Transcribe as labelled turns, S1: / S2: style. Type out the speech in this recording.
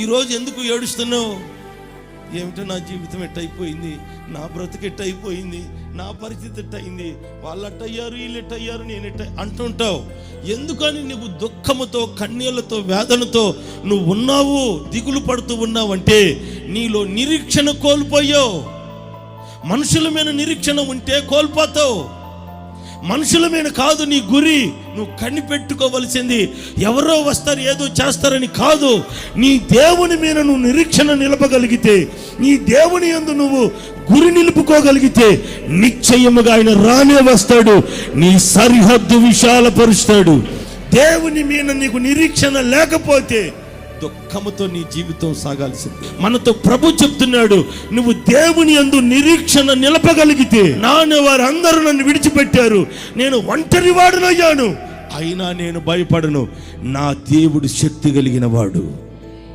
S1: ఈరోజు ఎందుకు ఏడుస్తున్నావు? ఏమిటో నా జీవితం ఎట్టయిపోయింది నా బ్రతుకు ఎట్టయిపోయింది నా పరిస్థితి ఎట్టయింది వాళ్ళు అట్టయ్యారు వీళ్ళు ఎట్టయ్యారు నేను ఎట్ట అంటుంటావు. ఎందుకని నువ్వు దుఃఖముతో కన్నీళ్ళతో వేదనతో నువ్వు ఉన్నావు దిగులు పడుతూ ఉన్నావంటే నీలో నిరీక్షణ కోల్పోయావు. మనుషుల మీద నిరీక్షణ ఉంటే కోల్పోతావు. మనుషుల మీద కాదు నీ గురి. నువ్వు కనిపెట్టుకోవలసింది ఎవరో వస్తారు ఏదో చేస్తారని కాదు. నీ దేవుని మీద నువ్వు నిరీక్షణ నిలపగలిగితే నీ దేవుని యందు నువ్వు గురి నిలుపుకోగలిగితే నిశ్చయముగా ఆయన రానే వస్తాడు నీ సరిహద్దు విశాలపరుస్తాడు. దేవుని మీద నీకు నిరీక్షణ లేకపోతే దుఃఖముతో నీ జీవితం సాగాల్సింది. మనతో ప్రభు చెప్తున్నాడు నువ్వు దేవుని అందు నిరీక్షణ నిలపగలిగితే నాన్న వారందరూ నన్ను విడిచిపెట్టారు. నేను ఒంటరి వాడునయ్యాను. అయినా నేను భయపడను. నా దేవుడు శక్తి కలిగిన వాడు.